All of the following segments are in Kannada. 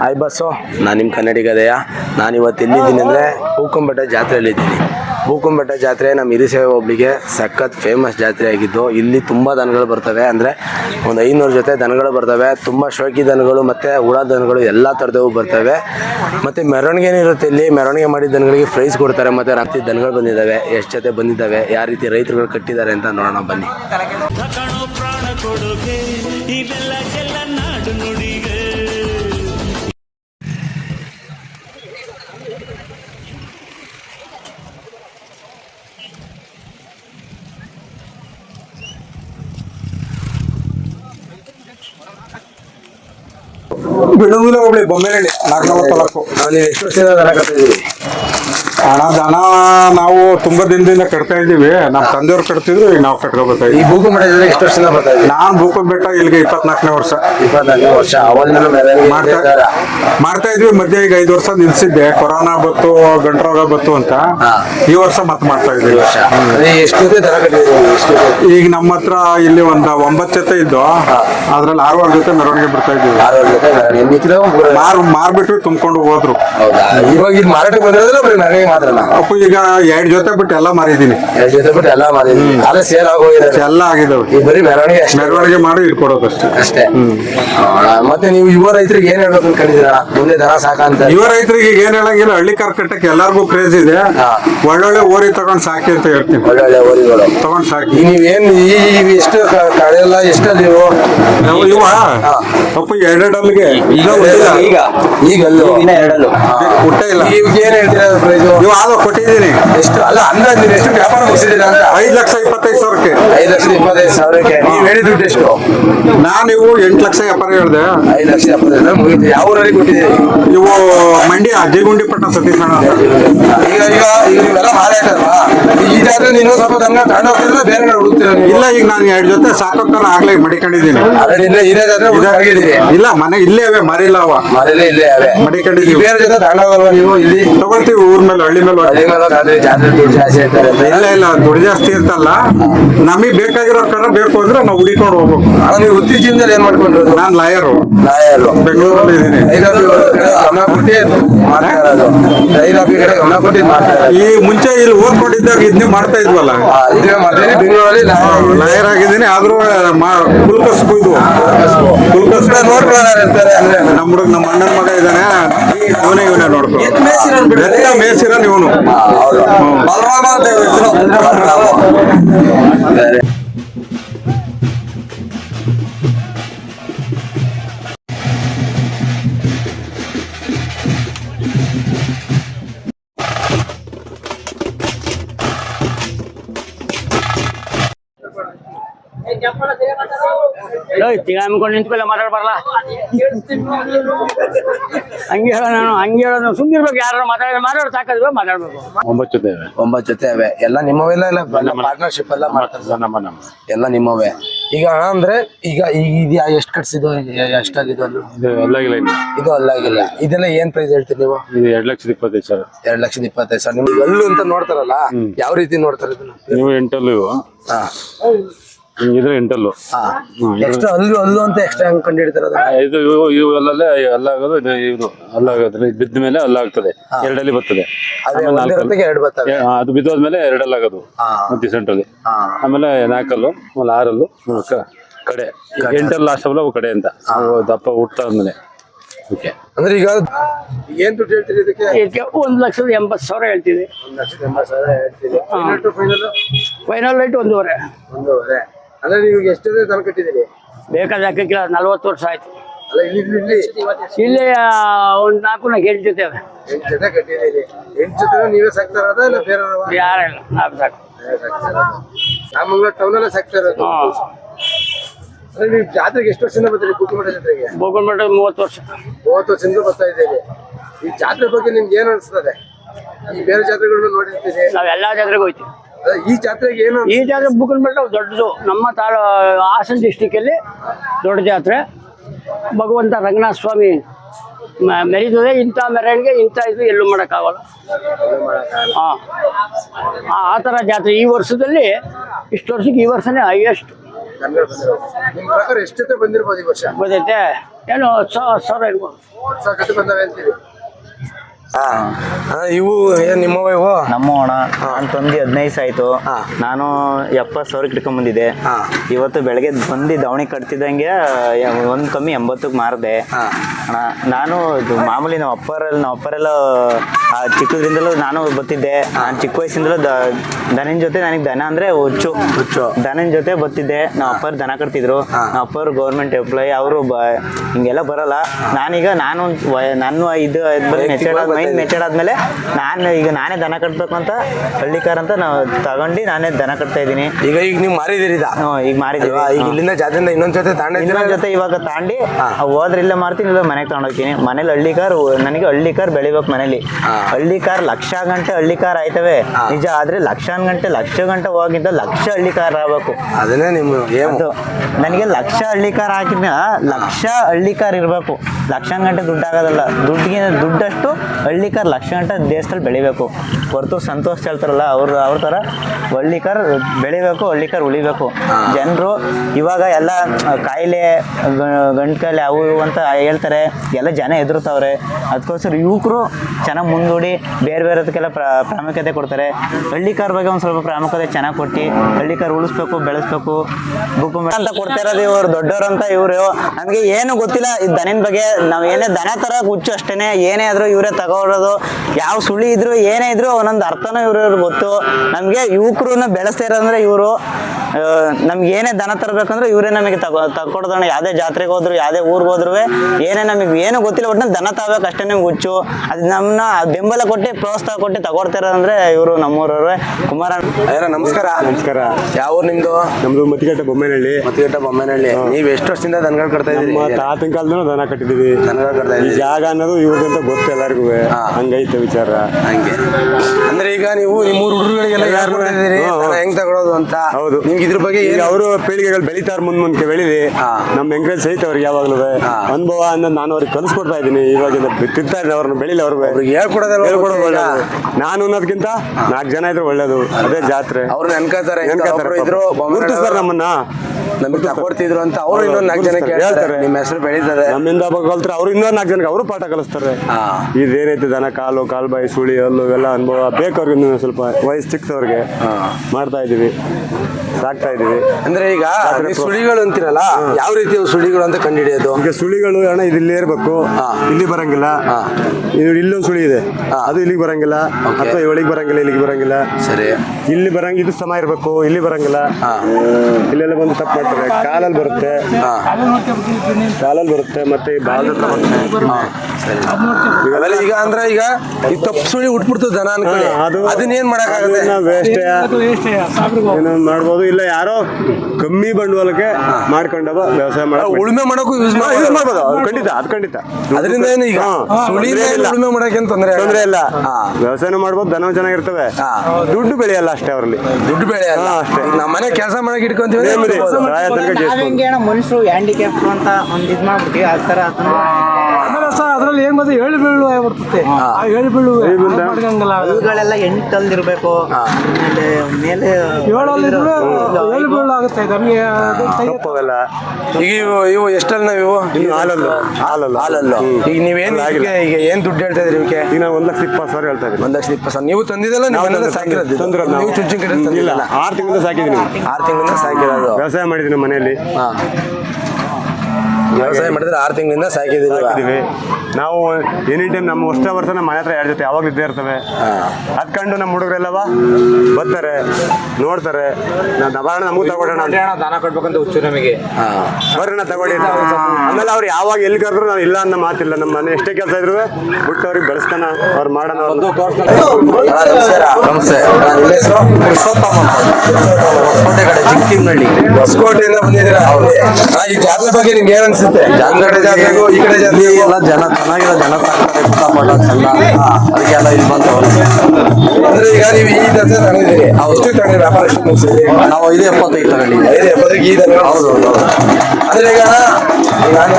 Hi bus. ನಾನು ನಿಮ್ಮ ಕನ್ನಡಿಗದೆಯ? ನಾನು ಇವತ್ತು ಎಲ್ಲಿದ್ದೀನಿ ಅಂದರೆ ಜಾತ್ರೆಯಲ್ಲಿ ಜಾತ್ರೆಯಲ್ಲಿದ್ದೀನಿ ಹೂಕುಂಬೆಟ್ಟ ಜಾತ್ರೆ ನಮ್ಮ ಹಿರಿಸೇವೆ ಒಬ್ಬಳಿಗೆ ಸಖತ್ ಫೇಮಸ್ ಜಾತ್ರೆ ಆಗಿದ್ದು, ಇಲ್ಲಿ ತುಂಬ ದನಗಳು ಬರ್ತವೆ. ಅಂದರೆ ಒಂದು ಐನೂರು ಜೊತೆ ದನಗಳು ಬರ್ತವೆ. ತುಂಬ ಶೋಕಿ ದನಗಳು ಮತ್ತು ಹುಳ ದನಗಳು ಎಲ್ಲ ಥರದವು ಬರ್ತವೆ. ಮತ್ತು ಮೆರವಣಿಗೆ ಇರುತ್ತೆ ಇಲ್ಲಿ? ಮೆರವಣಿಗೆ ಮಾಡಿದ ದನಗಳಿಗೆ ಪ್ರೈಸ್ ಕೊಡ್ತಾರೆ. ಮತ್ತು ರಾತ್ರಿ ದನಗಳು ಬಂದಿದ್ದಾವೆ. ಎಷ್ಟು ಜೊತೆ ಬಂದಿದ್ದಾವೆ? ಯಾವ ರೀತಿ ರೈತರುಗಳು ಕಟ್ಟಿದ್ದಾರೆ ಅಂತ ನೋಡೋಣ ಬನ್ನಿ. ಕಣೋ ಪ್ರಾಣ ಕೊಡುಗೆ ಇವೆಲ್ಲ ಎಲ್ಲ ನಾಡು ನುಡಿಗೆ ಬಿಡುವುದಿಲ್ಲ ಹೋಗ್ಲಿ ಬೊಮ್ಮೆನಹಳ್ಳಿ ನಾಲ್ಕನೂರ ತಾಲೂಕು ನೀವು ಎಷ್ಟು ವರ್ಷದಿಂದ ದನ ಕಟ್ಟಿದ್ದೀವಿ ಹಣ ದನ ನಾವು ತುಂಬಾ ದಿನದಿಂದ ಕಟ್ತಾ ಇದ್ದೀವಿ. ನಮ್ಮ ತಂದೆಯವ್ರು ಕಟ್ತಿದ್ರು ಈಗ ನಾವು ಕಟ್ಕೋಬೇಕಾಗಿ ಈ ಭೂಕು ಎಷ್ಟು ವರ್ಷದಿಂದ ಬರ್ತಾ ನಾನು ನಾನ್ ಭೂಕಂಪ ಬೆಟ್ಟ ಇಲ್ಲಿಗೆ ಇಪ್ಪತ್ನಾಲ್ಕನೇ ವರ್ಷ. ಇಪ್ಪತ್ನಾಲ್ಕು ವರ್ಷ ಅವಾಗಿಂದಲೂ ಮೆರವಣಿಗೆ ಮಾಡ್ತಾ ಇದ್ವಿ ಮಧ್ಯ ಈಗ ಐದು ವರ್ಷ ನಿಲ್ಸಿದ್ದೆ. ಕೊರೋನಾ ಬತ್ತು ಗಂಟರೋಗ ಬತ್ತು ಅಂತ. ಈ ವರ್ಷ ಮತ್ತೆ ಮಾಡ್ತಾ ಇದ್ದೀವಿ. ಅದೇ ಎಷ್ಟು ಜೊತೆ ದನ ಕಟ್ಟಿದ್ದೀವಿ ಎಷ್ಟು ಜೊತೆ ಈಗ ನಮ್ಮ ಹತ್ರ ಇಲ್ಲಿ ಒಂದ್ ಒಂಬತ್ತು ಜೊತೆ ಇದ್ದು ಅದ್ರಲ್ಲಿ ಆರು ಆರು ಜೊತೆ ಮೆರವಣಿಗೆ ಬರ್ತಾ ಇದ್ವಿ ಆರು ಜೊತೆ ಮೆರವಣಿಗೆ. ಮಿಕ್ಕಿದವು ಮೂರು- ಮಾರ್ ಮಾರ್ಬಿಟ್ಟು ತುಂಬ್ಕೊಂಡು ಹೋದ್ರು. ಹೌದಾ? ಇವಾಗ ಇದು ಮಾರಾಟಕ್ಕೆ ಬಂದಿರೋದ್ರೆ ಬರೀ ಮೆರವಣಿಗೆ ಮಾತ್ರನಾ? ಅಪ್ಪು ಈಗ ಎರಡ್ ಜೊತೆ ಬಿಟ್ಟು ಎಲ್ಲ ಮಾರಿದೀನಿ ಎರಡು ಜೊತೆ ಬಿಟ್ಟು ಎಲ್ಲ ಮಾರಿದೀನಿ ಅದೇ ಸೇಲ್ ಆಗೋಗಿದೆ. ಎಲ್ಲ ಆಗಿದಾವೆ. ಈ ಬರೀ ಮೆರವಣಿಗೆ ಅಷ್ಟೇ. ಮೆರವಣಿಗೆ ಮಾಡಿ ಇಟ್ಕೊಡೋದು ಅಷ್ಟೇ. ಅಷ್ಟೇ. ಮತ್ತೆ ನೀವು ಯುವ ರೈತರಿಗೆ ಏನ್ ಹೇಳ್ಬೇಕು ಅನ್ಕೊಂಡಿದ್ದೀರಾ? ಮುಂದೆ ದನ ಸಾಕಂತ. ಯುವ ರೈತರಿಗೆ ಈಗ ಏನ್ ಹೇಳಂಗಿಲ್ಲ ಹಳ್ಳಿ ಕರ್ಕಟ್ಟಕ್ಕೆ ಎಲ್ಲಾರ್ಗೂ ಕ್ರೇಜ್ ಇದೆ. ಹಾ. ಒಳ್ಳೊಳ್ಳೆ ಓರಿ ತಗೊಂಡ್ ಸಾಕಿ ಅಂತ ಹೇಳ್ತೀನಿ. ಒಳ್ಳೊಳ್ಳೆ ಓರಿಗಳು. ತಗೊಂಡ್ ಸಾಕಿ. ನೀವೇನ್ ಎಷ್ಟು ಕಳೆಯಲ್ಲ ಎಷ್ಟಲ್ಲಿ ನೀವು ನಾವು ಇವ? ಅಪ್ಪ ಎರಡೆರಡಲ್ಲಿಗೆ. ಈಗ ಈಗ. ಈಗ ಈಗಲ್ಲೂ ಎರಡಲ್ಲೂ. ಹುಟ್ಟ ಇಲ್ಲ. ಈಗ ಏನ್ ಹೇಳ್ತೀರಾ ಪ್ರೈಸ್? ಇವ ಆದ ಕೊಟ್ಟಿದ್ದೀನಿ. ಎಷ್ಟು? ಅಲ್ಲ ಅಂದ್ರೆ ನೀವು ಎಷ್ಟು ವ್ಯಾಪಾರ ಮುಗಿಸಿದ್ದೀರಾ ಅಂತ. ಐದು ಲಕ್ಷ ಇಪ್ಪತ್ತೈದು ಸಾವಿರಕ್ಕೆ. ಐದು ಲಕ್ಷ ಇಪ್ಪತ್ತೈದು ಸಾವಿರಕ್ಕೆ. ನೀವು ಹೇಳಿದ ದುಡ್ಡು ಎಷ್ಟು ನಾನು ಇವು ಎಂಟು ಲಕ್ಷ ವ್ಯಾಪಾರ ಹೇಳ್ದೆ. ಐದು ಲಕ್ಷ ಎಪ್ಪತ್ತೈದು ಮುಗೀತು. ಯಾವ ಊರಲ್ಲಿ ಕೊಟ್ಟಿದ್ದೀರಿ ಇವು ಮಂಡ್ಯ ಅಜ್ಜಿಗುಂಡಿ ಪಟ್ಟ ಸತೀಶ್ ಅಣ್ಣ ಅಂತ. ಈಗ ಈಗ ಈಗ ನೀವೆಲ್ಲ ಮಾರಾಟ ಅಲ್ವಾ ಇದಾದ್ರೆ ನೀನು ಸ್ವಲ್ಪ ತಂಗ ತಗೊಂಡು ಹೋಗ್ತಿದ್ರೆ ಬೇರೆ ಕಡೆ ಹುಡುಕ್ತೀರಾ ನೀವು? ಇಲ್ಲ ಈಗ ನಾನು ಎರಡು ಜೊತೆ ಸಾಕೋತನ ಆಗ್ಲೇ ಮಡಿಕೊಂಡಿದ್ದೀನಿ. ಅದರಿಂದ ಇಲ್ಲೇ ಇರೋದಾದ್ರೆ ಹುಡುಕಾಗಿದ್ದೀರಿ ಇಲ್ಲ ಮನೆ ಇಲ್ಲೇ ಅವೆ ಮರಿಲ್ಲ ಅವ. ಮನೇಲೆ ಇಲ್ಲೇ ಅವೆ ಮಡಿಕೊಂಡಿದ್ದೀವಿ. ಬೇರೆ ಜೊತೆ ನೀವು ಇಲ್ಲಿ? ತಗೊಳ್ತೀವಿ ಊರ್ ಮೇಲೆ ಹಳ್ಳಿ ಮೇಲೆ ಆದ್ರೆ ಜಾತ್ರೆ ದುಡ್ಡು ಜಾಸ್ತಿ ಇರ್ತಾರೆ ಅಂತ. ಇಲ್ಲ ಇಲ್ಲ ದುಡ್ಡು ಜಾಸ್ತಿ ಇರ್ತಲ್ಲ. ನಮಗೆ ಬೇಕಾಗಿರೋ ಕಡೆ ಬೇಕು ಅಂದ್ರೆ ನಾವು ಹುಡಿಕೊಂಡು ಹೋಗ್ಬೇಕು ನಾನು ನೀವು ವೃತ್ತಿ ಜೀವನದಲ್ಲಿ ಏನ್ ಮಾಡ್ಕೊಂಡ್ರು ನಾನು ಲಾಯರು. ಲಾಯರು. ಬೆಂಗಳೂರಲ್ಲಿ ಇದ್ದೀನಿ ರೈತಾಪಿ ಗಮನ ಕೊಟ್ಟಿ ಮಾಡ್ತಾ ಇರೋದು ರೈತಾಪಿ ಕಡೆ ಗಮನ ಕೊಟ್ಟು ಮಾಡ್ತಾ ಈ ಮುಂಚೆ ಇಲ್ಲಿ ಓದ್ಕೊಂಡಿದ್ದಾಗ ಇದ್ನೇ ಮಾಡ್ತಾ ಇದ್ವಲ್ಲ? ಆ, ಇದೇ ಮಾಡ್ತೀನಿ ಬೆಂಗಳೂರಲ್ಲಿ ಲಾಯರ್ ಆಗಿದ್ದೀನಿ. ಆದ್ರೂ ಕುಲ್ಕಸ್ ಇದು ಕುಲ್ಕಸ್ ಅಂದ್ರೆ. ನಮ್ಮ ಹುಡುಗ ನಮ್ಮ ಅಣ್ಣನ ಮಗ ಇದ್ದಾನೆ ಇವನೇ ಇವನೇ ನೋಡ್ಕೊ. ಬೆತ್ತ ಮೇಸಿರೋನ್ ಇವನು. ಬಲರಾಮ ಅಂತ ಹೆಸರು. ಬೇರೆ. ತಿಂಗ ಅನ್ಕೊಂಡು ನಿಂತ್ಕೊಳ್ಳ ಮಾತಾಡ್ಬಾರಲ್ಲ ಹಂಗೆ ಹೇಳ ನಾನು ಹಂಗೆ ಹೇಳೋದು ಸುಮ್ಮನಿರ್ಬೇಕು ಯಾರು ಮಾತಾಡ ಮಾತಾಡೋ ಸಾಕಲ್ವ ಮಾತಾಡ್ಬೇಕು. ಒಂಬತ್ತು ಜೊತೆ ಇವೆ. ಒಂಬತ್ತು ಜೊತೆ ಅವೆ ಎಲ್ಲ ನಿಮ್ಮವೆಲ್ಲ ಇಲ್ಲ ಪಾರ್ಟ್ನರ್ಶಿಪ್ ಎಲ್ಲ ಮಾಡ್ತಾರೆ. ನಮ್ಮ ನಮ್ಮ ಎಲ್ಲ ನಿಮ್ಮವೇ. ಈಗ ಅಂದ್ರೆ ಈಗ ಈಗ ಇದು ಎಷ್ಟು ಕಟ್ಸಿದ್ದು ಎಷ್ಟಾಗಿದ್ದು ಅದು? ಇದು ಅಲ್ಲಾಗಿಲ್ಲ ಇನ್ನು. ಇದು ಅಲ್ಲಾಗಿಲ್ಲ ಇದೆಲ್ಲ ಏನ್ ಪ್ರೈಸ್ ಹೇಳ್ತೀರಿ ನೀವು? ಇದು ಎರಡು ಲಕ್ಷದ ಇಪ್ಪತ್ತೈದು ಸಾವಿರ. ಎರಡು ಲಕ್ಷದ ಇಪ್ಪತ್ತೈದು ಸಾವಿರ. ನಿಮ್ಗೆ ಅಲ್ಲು ಅಂತ ನೋಡ್ತಾರಲ್ಲ? ಯಾವ ರೀತಿ ನೋಡ್ತಾರೆ ಇದನ್ನ? ನೀವು ಎಂಟಲ್ಲೂ ಹಾ. ಇದ್ರೆ ಇಂಟಲ್ ಎಕ್ಸ್ಟ್ರಾ ಅಲ್ಲು ಅಲ್ಲು ಅಂತ ಎಕ್ಸ್ಟ್ರಾ ಹೆಂಗ್ ಕಂಡು ಹಿಡಿತಾರೆ ಇದು ಇವು ಇವು ಅಲ್ಲಲ್ಲೇ ಅಲ್ಲಾಗೋದು ಇದು ಇದು ಅಲ್ಲಾಗೋದ್ರೆ ಬಿದ್ದ ಮೇಲೆ ಅಲ್ಲಾಗ್ತದೆ ಎರಡಲ್ಲಿ ಬರ್ತದೆ. ಅದೇ ಆಮೇಲೆ ಒಂದೇ ನಾಲ್ಕಲ್ಲು. ಹೊತ್ತಿಗೆ ಎರಡು ಬರ್ತವೆ. ಏ, ಅದು ಬಿದ್ದೋದ್ಮೇಲೆ ಎರಡಲ್ಲಾಗೋದು. ಹಾ. ಮಧ್ಯ ಸೆಂಟ್ರಲ್ಲಿ. ಹಾ. ಆಮೇಲೆ ನಾಲ್ಕಲ್ಲು ಆಮೇಲೆ ಆರಲ್ಲು ಆಮೇಲೆ ಕ- ಕಡೆ. ಎಂಟಲ್ಲಿ ಲಾಸ್ಟ್ ಅವು ಕಡೆ ಅಂತ. ಅವು ದಪ್ಪ ಹುಟ್ತಾ ಆದ್ಮೇಲೆ ಓಕೆ. ಅಂದ್ರೆ ಈಗ ಏನ್ ದುಡ್ಡು ಹೇಳ್ತೀರಿ ಇದಕ್ಕೆ? ಇದಕ್ಕೆ ಒಂದು ಲಕ್ಷದ ಎಂಬತ್ತು ಸಾವಿರ ಹೇಳ್ತೀವಿ. ಫೈನಲ್ ರೇಟ್ ಒಂದೂವರೆ. ಒಂದೂವರೆ. ಅಂದ್ರೆ ನೀವು ಎಷ್ಟು ತಲೆ ಕಟ್ಟಿದ್ದೀರಿ? ಬೇಕಾದ ಹಾಕಿಲ್ಲ ನಲ್ವತ್ತು ವರ್ಷ ಆಯ್ತು. ಅಲ್ಲ ಇಲ್ಲಿ ಇಲ್ಲಿ ಇಲ್ಲಿ. ಒಂದು ನಾಲ್ಕು ನಾಲ್ಕು ಎಂಟು ಜೊತೆ ಅದ ಎಂಟು ಜೊತೆ ಕಟ್ಟಿದ್ದೀರಿ. ಎಂಟು ಜೊತೆ ನೀವೇ ಸಾಕ್ತಾ ಇರೋದಾ ಇಲ್ಲ ಬೇರೆ ಯಾರಿಲ್ಲ ನಾಲ್ಕು ಸಾಕು ರಾಮಂಗ್ಳೂರ್ ಟೌನ್ ಅಲ್ಲೇ ಸಾಕ್ತಾ ಇರೋದು ಅಂದ್ರೆ ನೀವು ಜಾತ್ರೆಗೆ ಎಷ್ಟು ವರ್ಷದಿಂದ ಬರ್ತೀರಿ? ಕುಟುಂಬ ಜಾತ್ರೆಗೆ? ಬೋಗನ್ಮಠ ಮೂವತ್ತು ವರ್ಷ. ಮೂವತ್ತು ವರ್ಷದಿಂದ ಬರ್ತಾ ಇದ್ದೀರಿ. ಈ ಜಾತ್ರೆ ಬಗ್ಗೆ ನಿಮ್ಗೆ ಏನು ಅನಿಸ್ತದೆ? ಈ ಬೇರೆ ಜಾತ್ರೆಗಳನ್ನ ನೋಡಿರ್ತೀರಿ. ನಾವು ಎಲ್ಲ ಜಾತ್ರೆಗೆ ಹೋಗ್ತೀವಿ ಈ ಜಾತ್ರೆಗೆ ಏನು ಈ ಜಾತ್ರೆ ಬುಕ್ಕನ್ಬೆಟ್ಟ ದೊಡ್ಡದು ನಮ್ಮ ತಾಲ ಹಾಸನ ಡಿಸ್ಟಿಕಲ್ಲಿ ದೊಡ್ಡ ಜಾತ್ರೆ. ಭಗವಂತ ರಂಗನಾಥ ಸ್ವಾಮಿ ಮೆರೀತದೆ ಇಂಥ ಮೆರವಣಿಗೆ ಇಂಥ ಇದು ಎಲ್ಲೂ ಮಾಡೋಕ್ಕಾಗಲ್ಲ. ಹಾಂ. ಆ ಥರ ಜಾತ್ರೆ. ಈ ವರ್ಷದಲ್ಲಿ ಇಷ್ಟು ವರ್ಷಕ್ಕೆ ಈ ವರ್ಷನೇ ಹೈಯೆಸ್ಟ್. ಪ್ರಕಾರ ಬಂದಿರ್ಬೋದು ಈ ವರ್ಷ? ಬಂದೈತೆ? ಏನು ಹತ್ತು ಸಾವಿರ ಇರ್ಬೋದು ಇವು ಏನ್ ನಿಮ್ಮವ ಇವು? ನಮ್ಮ ಅಣ್ಣ ನಾನು ತಂದು ಹದಿನೈದು ಆಯ್ತು ನಾನು ಎಪ್ಪತ್ತು ಸಾವಿರ ಇಟ್ಕೊಂಡ್ ಬಂದಿದ್ದೆ. ಹಾ. ಇವತ್ತು ಬೆಳಗ್ಗೆ ಬಂದು ದವಣಿ ಕಟ್ತಿದ್ದಂಗೆ ಒಂದು ಕಮ್ಮಿ ಎಂಬತ್ತಕ್ಕೆ ಮಾರಿದೆ. ಅಣ್ಣ ನಾನು ಇದು ಮಾಮೂಲಿ ನಾವು ಅಪ್ಪರಲ್ಲಿ ನಾವು ಅಪ್ಪರೆಲ್ಲ ಚಿಕ್ಕದ್ರಿಂದಲೂ ನಾನು ಬತ್ತಿದ್ದೆ ನಾನು ಚಿಕ್ಕ ವಯಸ್ಸಿಂದಲೂ ದನಿನ ಜೊತೆ ನನಗೆ ದನ ಅಂದ್ರೆ ಹುಚ್ಚು. ಹುಚ್ಚು. ದನಿನ ಜೊತೆ ಬತ್ತಿದ್ದೆ ನಮ್ಮ ಅಪ್ಪರು ದನ ಕಟ್ತಿದ್ರು. ನಮ್ಮ ಅಪ್ಪರು ಗೌರ್ಮೆಂಟ್ ಎಂಪ್ಲಾಯ್ ಅವರು ಹಿಂಗೆಲ್ಲ ಬರಲ್ಲ. ನಾನೀಗ ನಾನು ನನ್ನ ಇದು ಮೈಂಡ್. ಮೆಚೂರ್ಡ್ ಆದ್ಮೇಲೆ ನಾನು ಈಗ ನಾನೇ ದನ ಕಟ್ಬೇಕು ಅಂತ ಹಳ್ಳಿಕಾರ ಅಂತ ನಾವು ತಗೊಂಡು ನಾನೇ ದನ ಕಟ್ತಾ ಇದ್ದೀನಿ. ಈಗ ಈಗ ನೀವು ಮಾರಿದಿರಿ ಹ್ಞೂ ಈಗ ಮಾರಿದ್ದೀವಿ. ಈಗ ಇಲ್ಲಿಂದ ಜಾತಿಯಿಂದ ಇನ್ನೊಂದು ಜೊತೆ ತಾಂಡ ಇನ್ನೊಂದು ಜೊತೆ ಇವಾಗ ತಾಂಡಿ. ಹೋದ್ರೆ ಇಲ್ಲೇ ಮಾರ್ತೀನಿ ಇಲ್ಲ ಮನೆಗೆ ತಗೊಂಡೋಗ್ತೀನಿ ಮನೇಲಿ ಹಳ್ಳಿ ಕಾರ್ ನನಗೆ ಹಳ್ಳಿ ಕಾರ್ ಬೆಳಿಬೇಕು ಮನೇಲಿ. ಹಳ್ಳಿ ಕಾರ್ ಲಕ್ಷ ಗಂಟೆ ಹಳ್ಳಿ ಕಾರ್ ಆಯ್ತವೆ ನಿಜ ಆದ್ರೆ ಲಕ್ಷಾನ್ ಗಂಟೆ ಲಕ್ಷ ಗಂಟೆ ಹೋಗಿದ್ದ ಲಕ್ಷ ಹಳ್ಳಿ ಕಾರ್ ಆಗ್ಬೇಕು. ಅದನ್ನೇ ನಿಮ್ಮ ನನಗೆ ಲಕ್ಷ ಹಳ್ಳಿ ಕಾರ್ ಲಕ್ಷ ಹಳ್ಳಿ ಕಾರ್ ಇರಬೇಕು. ಲಕ್ಷಾನ್ ಗಂಟೆ ದುಡ್ಡು ಆಗೋದಲ್ಲ. ದುಡ್ಡಿಗೆ ದುಡ್ಡಷ್ಟು ಹಳ್ಳಿ ಕಾರ್ ಲಕ್ಷ ಗಂಟೆ ದೇಶದಲ್ಲಿ ಬೆಳಿಬೇಕು. ಹೊರತು ಸಂತೋಷ್ ಹೇಳ್ತಾರಲ್ಲ, ಅವ್ರ ಅವ್ರ ಥರ ಹಳ್ಳಿ ಕಾರ್ ಬೆಳಿಬೇಕು ಹಳ್ಳಿಕಾರ್ ಉಳಿಬೇಕು. ಜನರು ಇವಾಗ ಎಲ್ಲ ಕಾಯಿಲೆ ಗಂಟು ಕಾಯಿಲೆ ಅವು ಇವು ಅಂತ ಹೇಳ್ತಾರೆ. ಎಲ್ಲ ಜನ ಎದುರುತ್ತವ್ರೆ ಅದಕ್ಕೋಸ್ಕರ ಯುವಕರು ಚೆನ್ನಾಗಿ ಮುಂದೂಡಿ ಬೇರೆ ಬೇರೆದಕ್ಕೆಲ್ಲ ಪ್ರ, ಪ್ರಾಮುಖ್ಯತೆ ಕೊಡ್ತಾರೆ. ಹಳ್ಳಿ ಕಾರ್ ಬಗ್ಗೆ ಒಂದು ಸ್ವಲ್ಪ ಪ್ರಾಮುಖ್ಯತೆ ಚೆನ್ನಾಗಿ ಕೊಟ್ಟು ಹಳ್ಳಿಕಾರ ಉಳಿಸ್ಬೇಕು, ಬೆಳೆಸ್ಬೇಕು. ಬುಕ್ ಅಂತ ಕೊಡ್ತಿರೋದು ಇವರು ದೊಡ್ಡವರು ಅಂತ ಇವರು. ನಮಗೆ ಏನು ಗೊತ್ತಿಲ್ಲ, ಈ ದನಿನ ಬಗ್ಗೆ ನಾವು ಏನೇ ದನ ತರ ಹುಚ್ಚು ಅಷ್ಟೇ ಏನೇ ಆದರೂ ಇವರೇ ತಗೊಳ್ಳೋದು ಯಾವ ಸುಳಿ ಇದ್ರು ಏನೇ ಇದ್ರು ಒಂದೊಂದು ಅರ್ಥನೂ ಇವ್ರ ಗೊತ್ತು. ನಮಗೆ ಯುವಕರನ್ನ ಬೆಳೆಸ್ತಾ ಇರೋದಂದ್ರೆ ಇವರು. ನಮ್ಗೆ ಏನೇ ದನ ತರಬೇಕಂದ್ರೆ ಇವರೇ ನಮಗೆ ತಗೋ ತಗೊಡ್ದಣ್ಣ ಯಾವುದೇ ಜಾತ್ರೆಗೆ ಹೋದ್ರು ಯಾವುದೇ ಊರಿಗೆ ಹೋದ್ರು ಏನೇ ನಮಗೆ ಏನು ಗೊತ್ತಿಲ್ಲ ಒಟ್ಟು ದನ ತಗೋಬೇಕು ಅಷ್ಟೇ ನಮ್ಗೆ ಹುಚ್ಚು. ಅದು ನಮ್ಮನ್ನ ಬೆಂಬಲ ಕೊಟ್ಟು ಪ್ರೋತ್ಸಾಹ ಕೊಟ್ಟು ತಗೊಡ್ತಾರಂದ್ರೆ ಇವರು ನಮ್ಮೂರವ್ರೆ. ಕುಮಾರ ನಮಸ್ಕಾರ. ನಮಸ್ಕಾರ. ಯಾವ ಊರು ನಿಮ್ದು? ನಮ್ದು ಮತ್ತಿಗಟ್ಟ ಬೊಮ್ಮೆನಹಳ್ಳಿ. ಮತ್ತಿಗಟ್ಟ ಬೊಮ್ಮೆನಹಳ್ಳಿ. ನೀವು ಎಷ್ಟು ವರ್ಷದಿಂದ ದನಗಳು ಕಟ್ತಾ ಇದ್ದೀವಿ ನಮ್ಮ ತಾತನ ಕಾಲದಲ್ಲೂ ದನ ಕಟ್ಟಿದೀವಿ ದನಗಳು ಕಟ್ತಾ ಈ ಜಾಗ ಅನ್ನೋದು ಇವ್ರಿಗಂತ ಗೊತ್ತು ಎಲ್ಲರಿಗೂ. ಹಂಗೈತೆ ವಿಚಾರ. ಹಂಗೆ. ಅಂದ್ರೆ ಈಗ ನೀವು ನಿಮ್ಮೂರು ಹುಡುಗರಿಗೆಲ್ಲ ಯಾರು. ಹೆಂಗ್ ತಗೊಳೋದು ಅಂತ. ಹೌದು. ನಿಮ್ಗೆ ಇದ್ರ ಬಗ್ಗೆ ಅವರು ಪೀಳಿಗೆಗಳು ಬೆಳಿತಾರ ಮುಂದ್ ಮುಂದೆ ಬೆಳಿಲಿ. ನಮ್ಮ ಎಂಕರೇಜ್ ಐತೆ ಅವ್ರಿಗೆ ಯಾವಾಗ್ಲೂ ಅನುಭವ ಅನ್ನೋದು ನಾನು ಅವ್ರಿಗೆ ಕಲಿಸ್ಕೊಡ್ತಾ ಇದ್ದೀನಿ. ಇವಾಗ ತಿಂತಾ ಇದ್ದೀನಿ ಅವ್ರನ್ನ ಬೆಳಿಲಿ ಅವ್ರಿಗೆ ಹೇಳ್ಕೊಡೋದು ಒಳ್ಳೇದು. ನಾನು ಅನ್ನೋದಕ್ಕಿಂತ ನಾಲ್ಕು ಜನ ಇದ್ರೆ ಒಳ್ಳೇದು. ಅದೇ ಜಾತ್ರೆ. ಅವ್ರು ನೆನ್ಕೋತಾರೆ. ಗುರುತಿಸ್ತಾರೆ ನಮ್ಮನ್ನ. ನಮಗೆ ತಗೊಡ್ತಿದ್ರು ಅಂತ ಅವ್ರು ಇನ್ನೊಂದ್ ನಾಲ್ಕು ಜನ ಹೇಳ್ತಾರೆ. ನಿಮ್ಮ ಹೆಸರು ಬೆಳೀತದೆ ನಮ್ಮಿಂದ ಕಲ್ತ್ರೆ ಅವ್ರು ಇನ್ನೊಂದು ನಾಲ್ಕು ಜನಕ್ಕೆ ಅವರು ಪಾಠ ಕಲಿಸ್ತಾರೆ. ಇದೇನೈತೆ ದನ ಕಾಲು ಕಾಲು ಬಾಯಿ ಸುಳಿ ಹಲ್ಲು ಇವೆಲ್ಲ ಅನುಭವ ಬೇಕವ್ರಿಗೆ ಸ್ವಲ್ಪ ವಯಸ್ಸು ಚಿಕ್ಕದವ್ರಿಗೆ ಹಾ. ಮಾಡ್ತಾ ಇದೀವಿ ಸಾಕ್ತಾ ಇದೀವಿ ಅಂದ್ರೆ ಈಗ ಸುಳಿಗಳು ಅಂತಿರಲ್ಲ ಯಾವ ರೀತಿ ಸುಳಿಗಳು ಅಂತ ಕಂಡುಹಿಡಿಯೋದು ಈಗ ಸುಳಿಗಳು ಅಣ್ಣ ಇದು ಇಲ್ಲೇ ಇರಬೇಕು. ಇಲ್ಲಿ ಬರಂಗಿಲ್ಲ. ಇದು ಇಲ್ಲೊಂದು ಸುಳಿ ಇದೆ. ಅದು ಇಲ್ಲಿಗೆ ಬರಂಗಿಲ್ಲ. ಅಥವಾ ಇವಳಿಗೆ ಬರಂಗಿಲ್ಲ ಇಲ್ಲಿಗೆ ಬರಂಗಿಲ್ಲ ಸರಿ ಇಲ್ಲಿ ಬರಂಗಿದು ಸಮ ಇರಬೇಕು ಇಲ್ಲಿ ಬರಂಗಿಲ್ಲ. ಇಲ್ಲೆಲ್ಲ ಬಂದು ತಪ್ಪು ಮಾಡ್ತಾರೆ. ಕಾಲಲ್ಲಿ ಬರುತ್ತೆ. ಹಾ. ಕಾಲಲ್ಲಿ ಬರುತ್ತೆ ಮತ್ತೆ ಈ ಬಾಲದ ಹತ್ರ ಬರುತ್ತೆ ಇವೆಲ್ಲ ಈಗ ಅಂದ್ರೆ ಈಗ ಈ ತಪ್ಪು ಸುಳಿ ಉಟ್ಬಿಡ್ತು ದನ ಅನ್ಕೊಳ್ಳಿ ಅದನ್ನ ಅದು ಅದನ್ನೇನ್ ಮಾಡಕ್ಕಾಗತ್ತೆ ವೇಸ್ಟ್ ಏನೋ ಮಾಡ್ಬೋದು. ಇಲ್ಲ ಯಾರೋ ಕಮ್ಮಿ ಬಂಡವಾಳಕ್ಕೆ ಮಾಡ್ಕೊಂಡವ ವ್ಯವಸಾಯ ಮಾಡ ಉಳುಮೆ ಮಾಡೋಕು ಯೂಸ್ ಯೂಸ್ ಮಾಡ್ಬೋದು. ಖಂಡಿತ ಅದು ಖಂಡಿತ. ಅದರಿಂದ ಏನು ಈಗ. ಉಳುಮೆ ಮಾಡಕ್ಕೆ ಏನು ತೊಂದರೆ ತೊಂದ್ರೆ ಇಲ್ಲ. ವ್ಯವಸಾಯನೂ ಮಾಡ್ಬೋದು ದನ ಚೆನ್ನಾಗಿರ್ತವೆ. ದುಡ್ಡು ಬೆಳೆಯಲ್ಲ ಅಷ್ಟೇ ಅವರಲ್ಲಿ. ದುಡ್ಡು ಬೆಳೆಯಲ್ಲ. ಅಷ್ಟೇ. ನಮ್ಮ ಮನೆ ಕೆಲಸ ಮಾಡಕ್ ಇಟ್ಕೊಂತೀವಿ ಮನುಷ್ಯರು ಹ್ಯಾಂಡಿಕ್ಯಾಪ್ ಅಂತ ಒಂದು ಇದು ಮಾಡ್ಬಿಡ್ತೀವಿ ಆ ಥರ ಅದನ್ನ ಅದ್ರಲ್ಲಿ ಏನ್ ಗೊತ್ತಾ ಹೇಳಿ ಬೀಳು ಆಗ್ಬಿಡ್ತದೆ ಆ ಏಳು ಬೀಳು ಮಾಡ್ಕಂಗಿಲ್ಲ ಹಲ್ಗಳೆಲ್ಲ ಎಂಟಲ್ದಿರ್ಬೇಕು ಆಮೇಲೆ ಮೇಲೆ ಏಳಲ್ಲಿದ್ರು ಏಳು ಬೀಳು ಆಗುತ್ತೆ ನಮಗೆ ತಪ್ಪವೆಲ್ಲ ಈಗ ಇವು ಇವು ಎಷ್ಟಲ್ಲ ನಾವು ಇವು? ಹಾಲಲ್ಲು. ಹಾಲಲ್ಲು. ಹಾಲಲ್ಲ. ಈಗ ನೀವೇನ್. ಈಗ ಏನ್ ದುಡ್ಡು ಹೇಳ್ತಾ ಇದ್ರಿ ಇವಕ್ಕೆ? ಈಗ ನಾವು ಒಂದ್ ಲಕ್ಷ ಇಪ್ಪತ್ತು ಸಾವಿರ ಹೇಳ್ತಾ ಇದ್ದೀನಿ ಒಂದ್ ಲಕ್ಷ ಇಪ್ಪತ್ತು ಸಾವಿರ. ನೀವು ತಂದಿದ್ದಲ್ಲ ನೀವು ಮನೆಯಲ್ಲೇ ಸಾಕಿರೋದು? ತಂದಿರೋದು ನೀವು. ಕಡೆ ಇಲ್ಲ. ತಂದಿಲ್ಲ ಆರು ತಿಂಗಳಿಂದ ಸಾಕಿದ್ದೀನಿ ಆರು ತಿಂಗಳಿಂದ ಸಾಕಿರೋದು. ವ್ಯವಸಾಯ ಮಾಡಿದ್ದೀನಿ ಮನೆಯಲ್ಲಿ. ಹಾ. ವ್ಯವಸಾಯ ಮಾಡಿದ್ರೆ ಆರು ತಿಂಗಳಿಂದ ಸಾಕಿದೀವಿ ನಾವು ಎನಿ ಟೈಮ್ ನಮ್ಮ ವರ್ಷ ವರ್ಷ ನಮ್ಮ ಮನೆ ಹತ್ರ ಎರಡು ಜೊತೆ ಯಾವಾಗಲೂ ಇದ್ದೇ ಇರ್ತವೆ. ಅದ್ ಕಂಡು ನಮ್ಮ ಹುಡುಗರೆಲ್ಲವ ಬರ್ತಾರೆ ನೋಡ್ತಾರೆ. ದಬಾಣ ನಮಗೂ ತಗೊಳ್ಳೋಣ ಅಂತ. ದಾನ ಕೊಡ್ಬೇಕಂತ ಹುಚ್ಚು ನಮಗೆ. ಹಾ. ತಗೊಳ್ಳಿ ಅಂತ. ಆಮೇಲೆ ಅವ್ರು ಯಾವಾಗ ಎಲ್ಲಿ ಕರೆದ್ರು ನಾವು ಇಲ್ಲ ಅನ್ನೋ ಮಾತಿಲ್ಲ. ನಮ್ಮ ಮನೆ ಎಷ್ಟೇ ಕೆಲಸ ಇದ್ರು ಬಿಟ್ಟು ಅವ್ರಿಗೆ ಬೆಳೆಸ್ತಾನ ಅವ್ರು ಮಾಡೋಣ ಅವ್ರು ಅಣ್ಣ, ನಮಸ್ಕಾರ. ನಮಸ್ತೆ. ಅಣ್ಣ, ನಿಮ್ಮ ಹೆಸರು? ಪುರುಷೋತ್ತಮ. ಹೊಸಕೋಟೆ ಕಡೆ ಚಿಕ್ಕತಿಮ್ನಳ್ಳಿ ಹೊಸಕೋಟೆಯಿಂದ ಬಂದಿದ್ದೀರಾ? ಈ ಜಾತ್ರೆ ಬಗ್ಗೆ ನಿಮ್ಗೆ ಏನ್ ಅನ್ಸುತ್ತೆ. ಜಾತ್ರೆ ಜಾತ್ರೆಗೂ ಈ ಕಡೆ ಜಾತ್ರೆಗೂ. ಎಲ್ಲ ಜನ ಚೆನ್ನಾಗಿರೋ ಜನ ಸಾಕ್ತಾರೆ ಪುಟ್ಟ ಚೆನ್ನ ಅದಕ್ಕೆಲ್ಲ ಇಲ್ಲಿ ಬಂದು ಅಂದ್ರೆ ಈಗ ನೀವು ಈ ಜಾತ್ರೆ ತಗೊಂಡಿದ್ದೀರಿ ಎಷ್ಟು ತಗೊಂಡಿರಿ ವ್ಯಾಪಾರ ಎಷ್ಟು ಮುಗಿಸಿದ್ರಿ ನಾವು ಐದು ಎಪ್ಪತ್ತೈದು ತಗೊಂಡಿದ್ದೀವಿ. ಐದು ಎಪ್ಪತ್ತೈದು ಈ ದನ ಹೌದು ಹೌದು ಅಂದ್ರೆ ಈಗ ನಾನು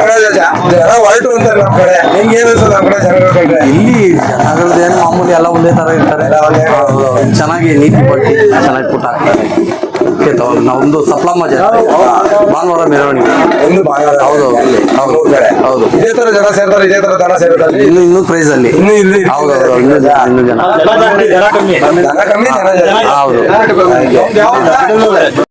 ಕಡೆ ಜನ ಹೊರಟು ಅಂತಾರೆ ನಮ್ ಕಡೆ. ನಿಮ್ಗೆ ಏನು ಕಡೆ ಜನಗಳ ಇಲ್ಲಿ ಜನಗಳದ್ದು ಏನು ಮಾಮೂಲಿ ಎಲ್ಲ ಒಂದೇ ತರ ಇರ್ತಾರೆ. ಚೆನ್ನಾಗಿ ನೀತಿ ಪಟ್ಟಿ ಚೆನ್ನಾಗಿ ಪುಟ ಹಾಕ್ತಾರೆ ನಮ್ದು ಸಪ್ಲಮ್ಮ ಜನ. ಭಾನುವಾರ ಮೆರವಣಿಗೆ. ಒಂದು ಭಾನುವಾರ. ಹೌದು ಹೌದು. ಇದೇ ತರ ಜನ ಸೇರ್ತಾರೆ ಇದೇ ತರ ಜನ ಸೇರ್ತಾರೆ. ಇನ್ನು ಇನ್ನೂ ಪ್ರೈಸ್ ಅಲ್ಲಿ. ಇನ್ನು ಇಲ್ಲಿ ಹೌದು ಹೌದು. ಇನ್ನೂ ಜನ ಇನ್ನೂ ಜನ ದನ ಕಮ್ಮಿ ಜನ ಜಾಸ್ತಿ. ಹೌದು ಹಾಗೆ.